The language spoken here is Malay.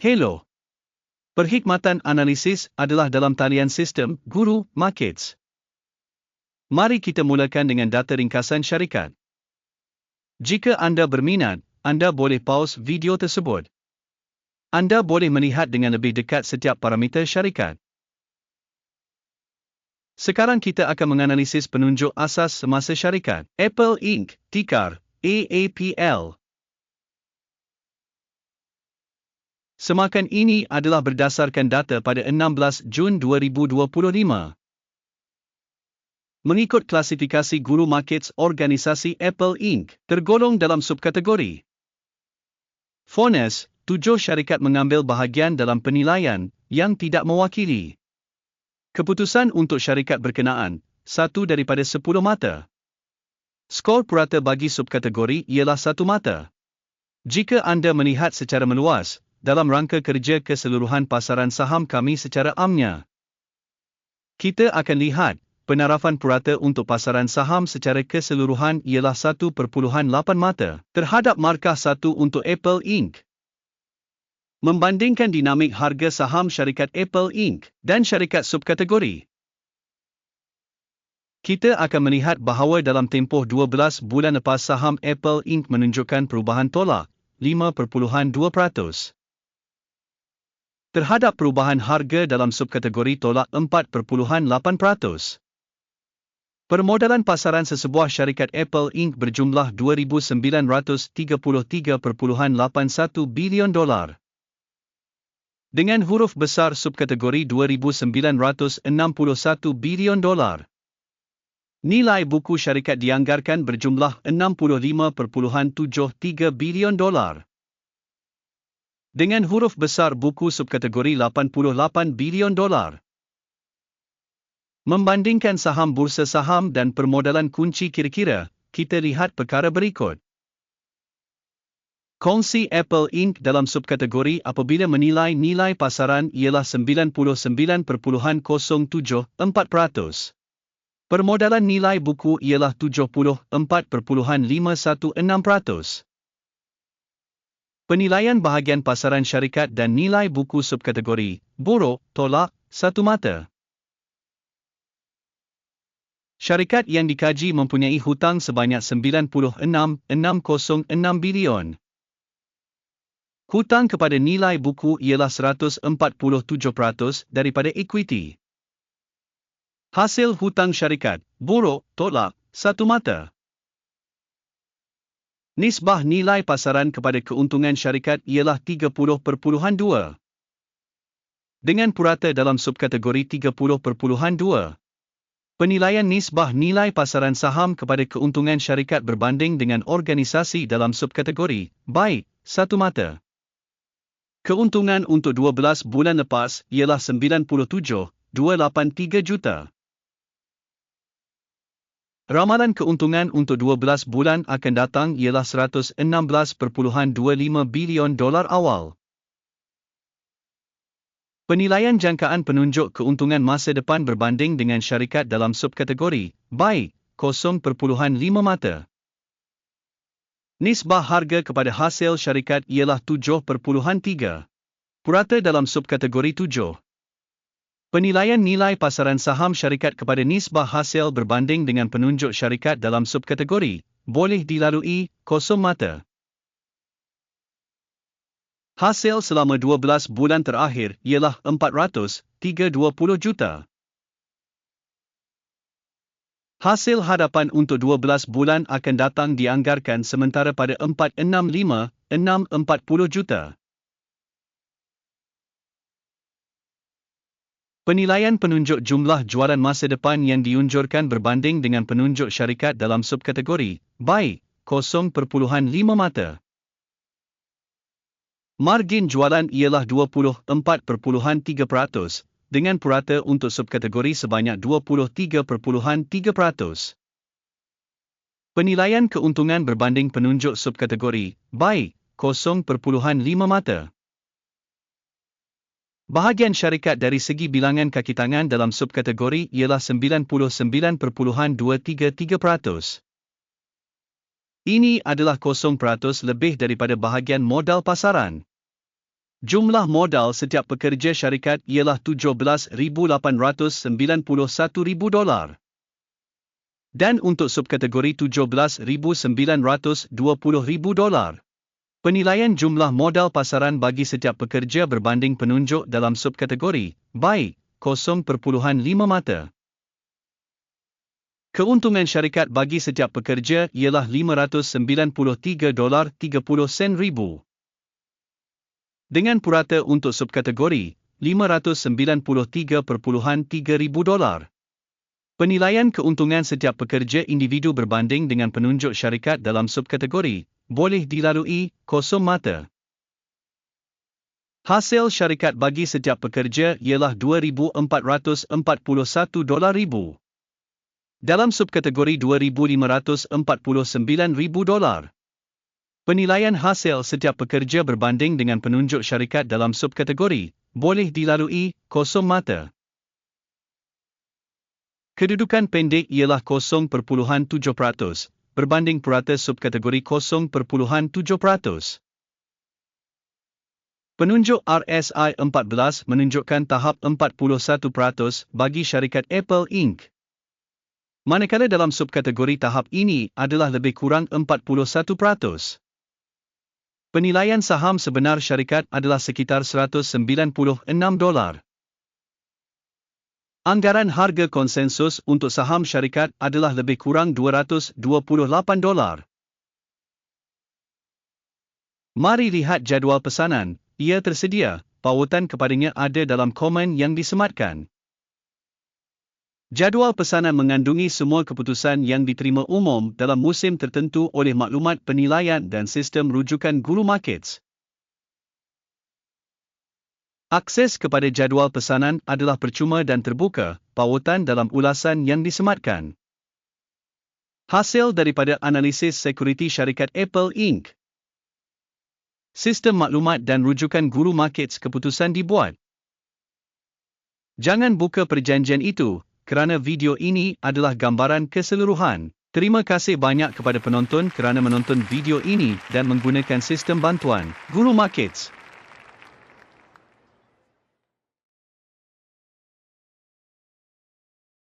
Hello. Perkhidmatan analisis adalah dalam talian sistem Guru Markets. Mari kita mulakan dengan data ringkasan syarikat. Jika anda berminat, anda boleh pause video tersebut. Anda boleh melihat dengan lebih dekat setiap parameter syarikat. Sekarang kita akan menganalisis penunjuk asas semasa syarikat. Apple Inc. Tikar AAPL Semakan ini adalah berdasarkan data pada 16 Jun 2025. Mengikut klasifikasi Guru Markets Organisasi Apple Inc., tergolong dalam subkategori. Fones, tujuh syarikat mengambil bahagian dalam penilaian yang tidak mewakili. Keputusan untuk syarikat berkenaan, satu daripada sepuluh mata. Skor purata bagi subkategori ialah satu mata. Jika anda melihat secara meluas, dalam rangka kerja keseluruhan pasaran saham kami secara amnya. Kita akan lihat, penarafan purata untuk pasaran saham secara keseluruhan ialah 1.8 mata terhadap markah 1 untuk Apple Inc. Membandingkan dinamik harga saham syarikat Apple Inc. dan syarikat subkategori. Kita akan melihat bahawa dalam tempoh 12 bulan lepas saham Apple Inc. menunjukkan perubahan tolak 5.2% terhadap perubahan harga dalam subkategori tolak 4.8%. Permodalan pasaran sesebuah syarikat Apple Inc. berjumlah 2,933.81 bilion dolar. Dengan huruf besar subkategori 2,961 bilion dolar. Nilai buku syarikat dianggarkan berjumlah 65.73 bilion dolar dengan huruf besar buku subkategori 88 bilion dolar. Membandingkan saham bursa saham dan permodalan kunci kira-kira, kita lihat perkara berikut. Kongsi Apple Inc. dalam subkategori apabila menilai nilai pasaran ialah 99.074%. Permodalan nilai buku ialah 70.516%. Penilaian bahagian pasaran syarikat dan nilai buku subkategori, buruk, tolak, satu mata. Syarikat yang dikaji mempunyai hutang sebanyak 96,606 bilion. Hutang kepada nilai buku ialah 147% daripada ekuiti. Hasil hutang syarikat, buruk, tolak, satu mata. Nisbah nilai pasaran kepada keuntungan syarikat ialah 30.2. Dengan purata dalam subkategori 30.2. Penilaian nisbah nilai pasaran saham kepada keuntungan syarikat berbanding dengan organisasi dalam subkategori, baik, satu mata. Keuntungan untuk 12 bulan lepas ialah 97.283 juta. Ramalan keuntungan untuk 12 bulan akan datang ialah 116.25 bilion dolar awal. Penilaian jangkaan penunjuk keuntungan masa depan berbanding dengan syarikat dalam subkategori, baik, 0.5 mata. Nisbah harga kepada hasil syarikat ialah 7.3. Purata dalam subkategori 7. Penilaian nilai pasaran saham syarikat kepada nisbah hasil berbanding dengan penunjuk syarikat dalam subkategori boleh dilalui kosong mata. Hasil selama 12 bulan terakhir ialah 430 juta. Hasil hadapan untuk 12 bulan akan datang dianggarkan sementara pada 465 640 juta. Penilaian penunjuk jumlah jualan masa depan yang diunjurkan berbanding dengan penunjuk syarikat dalam subkategori, baik, 0.5 mata. Margin jualan ialah 24.3% dengan purata untuk subkategori sebanyak 23.3%. Penilaian keuntungan berbanding penunjuk subkategori, baik, 0.5 mata. Bahagian syarikat dari segi bilangan kaki tangan dalam subkategori ialah 99.233%. Ini adalah 0% lebih daripada bahagian modal pasaran. Jumlah modal setiap pekerja syarikat ialah 17,891,000 dolar. Dan untuk subkategori 17,920,000 dolar. Penilaian jumlah modal pasaran bagi setiap pekerja berbanding penunjuk dalam subkategori, baik, 0.5 mata. Keuntungan syarikat bagi setiap pekerja ialah 593 dolar 30 sen ribu. Dengan purata untuk subkategori, 593.3 ribu dolar. Penilaian keuntungan setiap pekerja individu berbanding dengan penunjuk syarikat dalam subkategori, boleh dilalui, kosong mata. Hasil syarikat bagi setiap pekerja ialah 2,441 dolar ribu. Dalam subkategori 2,549 ribu dolar. Penilaian hasil setiap pekerja berbanding dengan penunjuk syarikat dalam subkategori boleh dilalui kosong mata. Kedudukan pendek ialah 0.7% berbanding purata subkategori 0.7%. Penunjuk RSI 14 menunjukkan tahap 41% bagi syarikat Apple Inc. Manakala dalam subkategori tahap ini adalah lebih kurang 41%. Penilaian saham sebenar syarikat adalah sekitar 196 dolar. Anggaran harga konsensus untuk saham syarikat adalah lebih kurang 228 dolar. Mari lihat jadual pesanan, ia tersedia, pautan kepadanya ada dalam komen yang disematkan. Jadual pesanan mengandungi semua keputusan yang diterima umum dalam musim tertentu oleh maklumat penilaian dan sistem rujukan guru markets. Akses kepada jadual pesanan adalah percuma dan terbuka, pautan dalam ulasan yang disematkan. Hasil daripada analisis sekuriti syarikat Apple Inc. Sistem maklumat dan rujukan guru markets keputusan dibuat. Jangan buka perjanjian itu, kerana video ini adalah gambaran keseluruhan. Terima kasih banyak kepada penonton kerana menonton video ini dan menggunakan sistem bantuan Guru Markets.